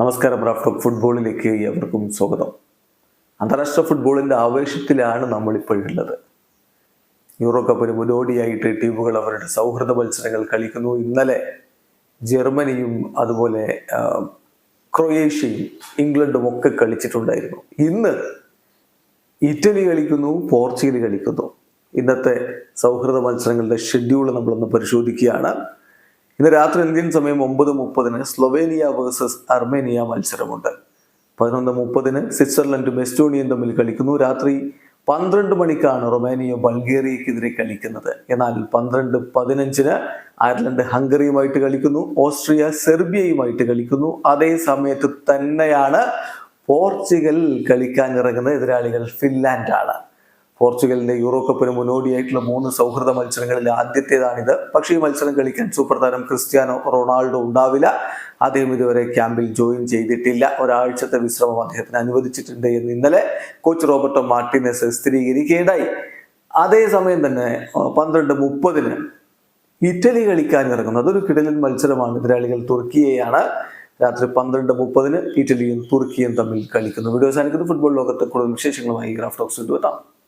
നമസ്കാരം Raf talk ഫുട്ബോളിലേക്ക് എവർക്കും സ്വാഗതം. അന്താരാഷ്ട്ര ഫുട്ബോളിന്റെ ആവേശത്തിലാണ് നമ്മളിപ്പോഴുള്ളത് യൂറോ കപ്പിന് മുന്നോടിയായിട്ട് ടീമുകൾ അവരുടെ സൗഹൃദ മത്സരങ്ങൾ കളിക്കുന്നു. ഇന്നലെ ജർമ്മനിയും അതുപോലെ ക്രൊയേഷ്യയും ഇംഗ്ലണ്ടും ഒക്കെ കളിച്ചിട്ടുണ്ടായിരുന്നു. ഇന്ന് ഇറ്റലി കളിക്കുന്നു പോർച്ചുഗൽ കളിക്കുന്നു. ഇന്നത്തെ സൗഹൃദ മത്സരങ്ങളുടെ ഷെഡ്യൂൾ നമ്മളൊന്ന് പരിശോധിക്കുകയാണ്. ഇന്ന് രാത്രി ഇന്ത്യൻ സമയം ഒമ്പത് മുപ്പതിന് സ്ലൊവേനിയ വേഴ്സസ് അർമേനിയ മത്സരമുണ്ട്. പതിനൊന്ന് മുപ്പതിന് സ്വിറ്റ്സർലൻഡും എസ്റ്റോണിയയും തമ്മിൽ കളിക്കുന്നു. രാത്രി പന്ത്രണ്ട് മണിക്കാണ് റൊമാനിയ ബൾഗേറിയക്കെതിരെ കളിക്കുന്നത്. എന്നാൽ പന്ത്രണ്ട് പതിനഞ്ചിന് അയർലൻഡ് ഹംഗറിയുമായിട്ട് കളിക്കുന്നു. ഓസ്ട്രിയ സെർബിയയുമായിട്ട് കളിക്കുന്നു. അതേ സമയത്ത് തന്നെയാണ് പോർച്ചുഗൽ കളിക്കാൻ ഇറങ്ങുന്ന എതിരാളികൾ ഫിൻലാൻഡാണ്. പോർച്ചുഗലിന്റെ യൂറോ കപ്പിന് മുന്നോടിയായിട്ടുള്ള മൂന്ന് സൗഹൃദ മത്സരങ്ങളിൽ ആദ്യത്തേതാണിത്. പക്ഷേ ഈ മത്സരം കളിക്കാൻ സൂപ്പർ താരം ക്രിസ്ത്യാനോ റൊണാൾഡോ ഉണ്ടാവില്ല. അദ്ദേഹം ഇതുവരെ ക്യാമ്പിൽ ജോയിൻ ചെയ്തിട്ടില്ല. ഒരാഴ്ചത്തെ വിശ്രമം അദ്ദേഹത്തിന് അനുവദിച്ചിട്ടുണ്ട് എന്ന് ഇന്നലെ കോച്ച് റോബർട്ടോ മാർട്ടിനസ് സ്ഥിരീകരിക്കുകയുണ്ടായി. അതേസമയം തന്നെ പന്ത്രണ്ട് മുപ്പതിന് ഇറ്റലി കളിക്കാൻ ഇറങ്ങുന്നത് അതൊരു കിടലൻ മത്സരമാണ്. എതിരാളികൾ തുർക്കിയെയാണ്. രാത്രി പന്ത്രണ്ട് മുപ്പതിന് ഇറ്റലിയും തുർക്കിയും തമ്മിൽ കളിക്കുന്നു. വീഡിയോ സാധിക്കുന്ന ഫുട്ബോൾ ലോകത്തെ കൂടുതൽ വിശേഷങ്ങളുമായി ഗ്രാഫ് ടോക്സ് എത്താം.